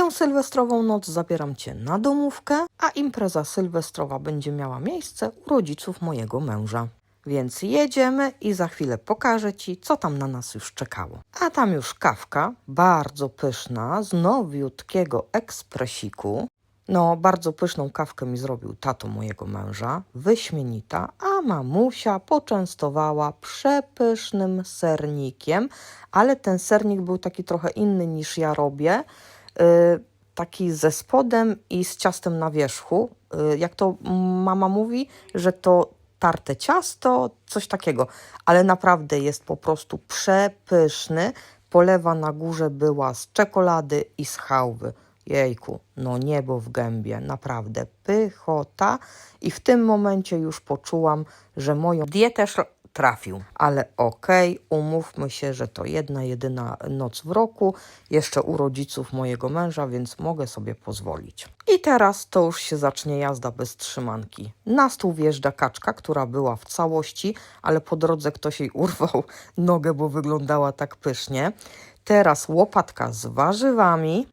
tę sylwestrową noc zabieram Cię na domówkę, a impreza sylwestrowa będzie miała miejsce u rodziców mojego męża. Więc jedziemy i za chwilę pokażę Ci, co tam na nas już czekało. A tam już kawka, bardzo pyszna, z nowiutkiego ekspresiku. No, bardzo pyszną kawkę mi zrobił tato mojego męża, wyśmienita, a mamusia poczęstowała przepysznym sernikiem, ale ten sernik był taki trochę inny niż ja robię, taki ze spodem i z ciastem na wierzchu. Yy, jak to mama mówi, że to tarte ciasto, coś takiego, ale naprawdę jest po prostu przepyszny. Polewa na górze była z czekolady i z chałwy. Jejku, no niebo w gębie, naprawdę pychota. I w tym momencie już poczułam, że moją dietę trafił. Ale okej, umówmy się, że to jedna, jedyna noc w roku, jeszcze u rodziców mojego męża, więc mogę sobie pozwolić. I teraz to już się zacznie jazda bez trzymanki. Na stół wjeżdża kaczka, która była w całości, ale po drodze ktoś jej urwał nogę, bo wyglądała tak pysznie. Teraz łopatka z warzywami,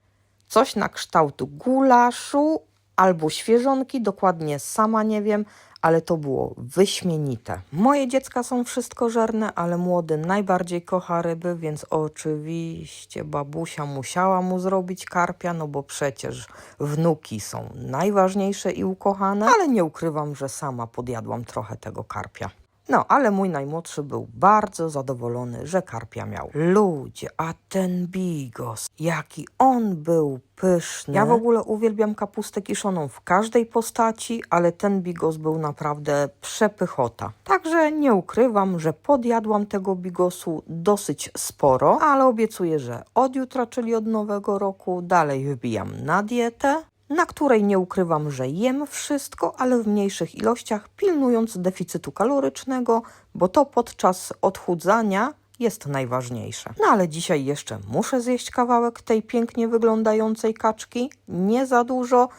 coś na kształt gulaszu albo świeżonki, dokładnie sama nie wiem, ale to było wyśmienite. Moje dziecka są wszystkożerne, ale młody najbardziej kocha ryby, więc oczywiście babusia musiała mu zrobić karpia, no bo przecież wnuki są najważniejsze i ukochane, ale nie ukrywam, że sama podjadłam trochę tego karpia. No, ale mój najmłodszy był bardzo zadowolony, że karpia miał. Ludzie, a ten bigos, jaki on był pyszny. Ja w ogóle uwielbiam kapustę kiszoną w każdej postaci, ale ten bigos był naprawdę przepychota. Także nie ukrywam, że podjadłam tego bigosu dosyć sporo, ale obiecuję, że od jutra, czyli od nowego roku, dalej wybijam na dietę na której nie ukrywam, że jem wszystko, ale w mniejszych ilościach, pilnując deficytu kalorycznego, bo to podczas odchudzania jest najważniejsze. No ale dzisiaj jeszcze muszę zjeść kawałek tej pięknie wyglądającej kaczki, nie za dużo,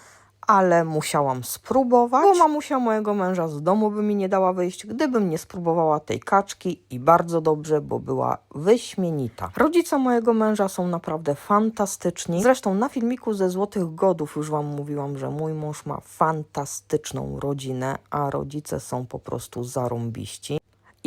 ale musiałam spróbować, bo mamusia mojego męża z domu by mi nie dała wyjść, gdybym nie spróbowała tej kaczki i bardzo dobrze, bo była wyśmienita. Rodzice mojego męża są naprawdę fantastyczni. Zresztą na filmiku ze Złotych Godów już Wam mówiłam, że mój mąż ma fantastyczną rodzinę, a rodzice są po prostu zarąbiści.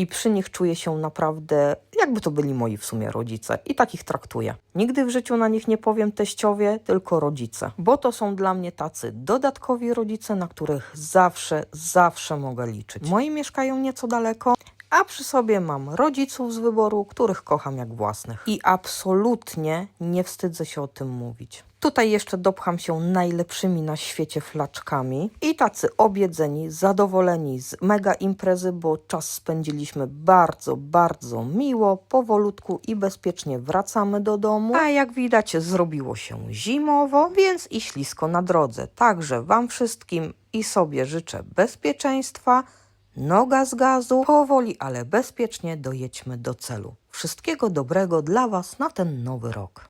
I przy nich czuję się naprawdę, jakby to byli moi w sumie rodzice. I tak ich traktuję. Nigdy w życiu na nich nie powiem teściowie, tylko rodzice. Bo to są dla mnie tacy dodatkowi rodzice, na których zawsze, zawsze mogę liczyć. Moi mieszkają nieco daleko, a przy sobie mam rodziców z wyboru, których kocham jak własnych. I absolutnie nie wstydzę się o tym mówić. Tutaj jeszcze dopcham się najlepszymi na świecie flaczkami i tacy obiedzeni, zadowoleni z mega imprezy, bo czas spędziliśmy bardzo, bardzo miło, powolutku i bezpiecznie wracamy do domu. A jak widać zrobiło się zimowo, więc i ślisko na drodze. Także Wam wszystkim i sobie życzę bezpieczeństwa, Noga z gazu, powoli, ale bezpiecznie dojedźmy do celu. Wszystkiego dobrego dla Was na ten nowy rok.